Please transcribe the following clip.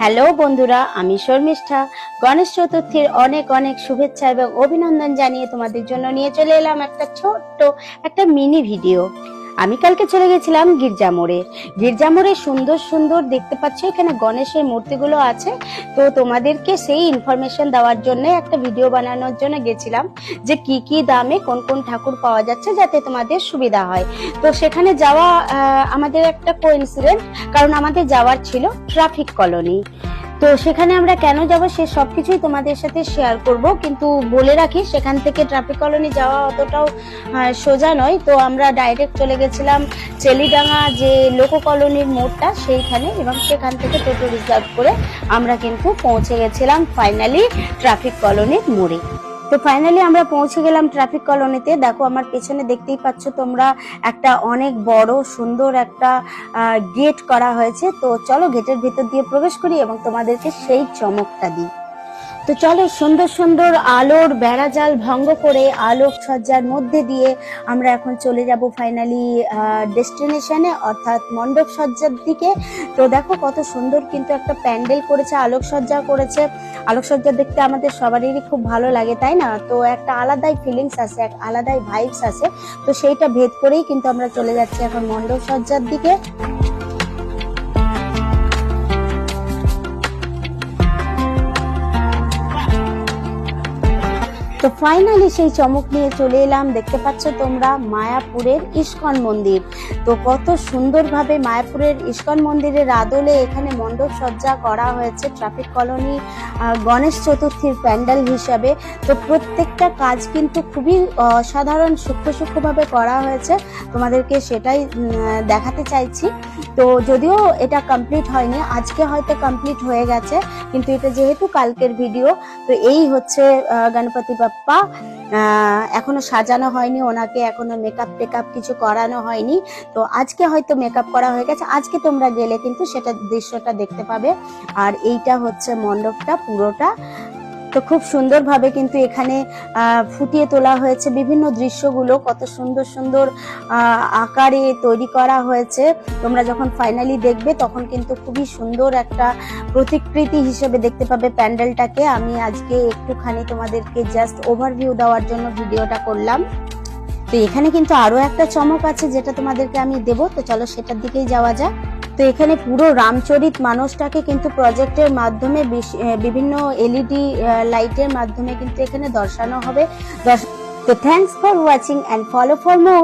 Hello বন্ধুরা, আমি শর্মিষ্ঠা। গণেশ চতুর্থীর অনেক অনেক শুভেচ্ছা এবং অভিনন্দন জানিয়ে তোমাদের জন্য নিয়ে চলে এলাম একটা ছোট্ট, একটা মিনি ভিডিও আমি কালকে চলে গেছিলাম গির্জা মোড়ে। গির্জা মোড়ে সুন্দর সুন্দর দেখতে পাচ্ছ, এখানে গণেশের মূর্তিগুলো আছে। তো তোমাদেরকে সেই ইনফরমেশন দেওয়ার জন্য, একটা ভিডিও বানানোর জন্য গেছিলাম যে কি কি দামে কোন কোন ঠাকুর পাওয়া যাচ্ছে যাতে তোমাদের সুবিধা হয়। তো সেখানে যাওয়া আমাদের একটা কোইন্সিডেন্ট কারণ আমাদের যাওয়ার ছিল ট্রাফিক কলোনি তো সেখানে আমরা কেন যাব সে সব কিছুই তোমাদের সাথে শেয়ার করব। কিন্তু বলে রাখি, সেখান থেকে ট্রাফিক কলোনি যাওয়া অতটাও সোজা নয়। তো আমরা ডাইরেক্ট চলে গেছিলাম চেলিডাঙ্গা যে লোক কলোনির মোড়টা সেইখানে এবং সেখান থেকে টোটো রিজার্ভ করে আমরা কিন্তু পৌঁছে গেছিলাম ফাইনালি ট্রাফিক কলোনির মোড়ে। তো ফাইনালি আমরা পৌঁছে গেলাম ট্রাফিক কলোনিতে দেখো, আমার পেছনে দেখতেই পাচ্ছ তোমরা একটা অনেক বড়, সুন্দর একটা গেট করা হয়েছে। তো চলো গেটের ভিতর দিয়ে প্রবেশ করি এবং তোমাদেরকে সেই চমকটা দিই। তো চলো সুন্দর সুন্দর আলোর বেড়াজাল ভঙ্গ করে আলোক সজ্জার মধ্যে দিয়ে আমরা এখন চলে যাব ফাইনালি ডেস্টিনেশনে অর্থাৎ মণ্ডপ সজ্জার দিকে। তো দেখো কত সুন্দর কিন্তু একটা প্যান্ডেল করেছে, আলোকসজ্জা করেছে। আলোকসজ্জা দেখতে আমাদের সবারই খুব ভালো লাগে, তাই না? তো একটা আলাদাই ফিলিংস আছে, এক আলাদাই ভাইবস আছে। তো সেইটা ভেদ করেই কিন্তু আমরা চলে যাচ্ছি এখন মণ্ডপ সজ্জার দিকে। তো ফাইনালি সেই চমক নিয়ে চলে এলাম। দেখতে পাচ্ছ তোমরা মায়াপুরের ইস্কন মন্দির। তো কত সুন্দরভাবে মায়াপুরের ইস্কন মন্দিরের আদলে এখানে মণ্ডপ সজ্জা করা হয়েছে ট্রাফিক কলোনি গণেশ চতুর্থীর প্যান্ডেল হিসাবে। তো প্রত্যেকটা কাজ কিন্তু খুবই অসাধারণ, সূক্ষ্ম সূক্ষ্মভাবে করা হয়েছে। তোমাদেরকে সেটাই দেখাতে চাইছি। তো যদিও এটা কমপ্লিট হয়নি, আজকে হয়তো কমপ্লিট হয়ে গেছে, কিন্তু এটা যেহেতু কালকের ভিডিও তো এই হচ্ছে গণপতি বাপ্পা এখনও সাজানো হয়নি, ওনাকে এখনও মেকআপ টেকআপ কিছু করানো হয়নি। তো আজকে হয়তো মেকআপ করা হয়ে গেছে, আজকে তোমরা গেলে কিন্তু সেটা দৃশ্যটা দেখতে পাবে। আর এইটা হচ্ছে মণ্ডপটা পুরোটা। তো খুব সুন্দরভাবে কিন্তু এখানে ফুটিয়ে তোলা হয়েছে বিভিন্ন দৃশ্যগুলো। কত সুন্দর সুন্দর আকারে তৈরি করা হয়েছে। তোমরা যখন ফাইনালি দেখবে তখন কিন্তু খুবই সুন্দর একটা প্রতিকৃতি হিসেবে দেখতে পাবে প্যান্ডেলটাকে। আমি আজকে একটুখানি তোমাদেরকে জাস্ট ওভারভিউ দেওয়ার জন্য ভিডিওটা করলাম। তো এখানে কিন্তু আরও একটা চমক আছে যেটা তোমাদেরকে আমি দেব। তো চলো সেটার দিকেই যাওয়া যাক। তো এখানে পুরো রামচরিত মানুষটাকে কিন্তু প্রজেক্টের মাধ্যমে বিভিন্ন এলইডি লাইটের মাধ্যমে কিন্তু এখানে দর্শানো হবে। তো thanks for watching and follow for more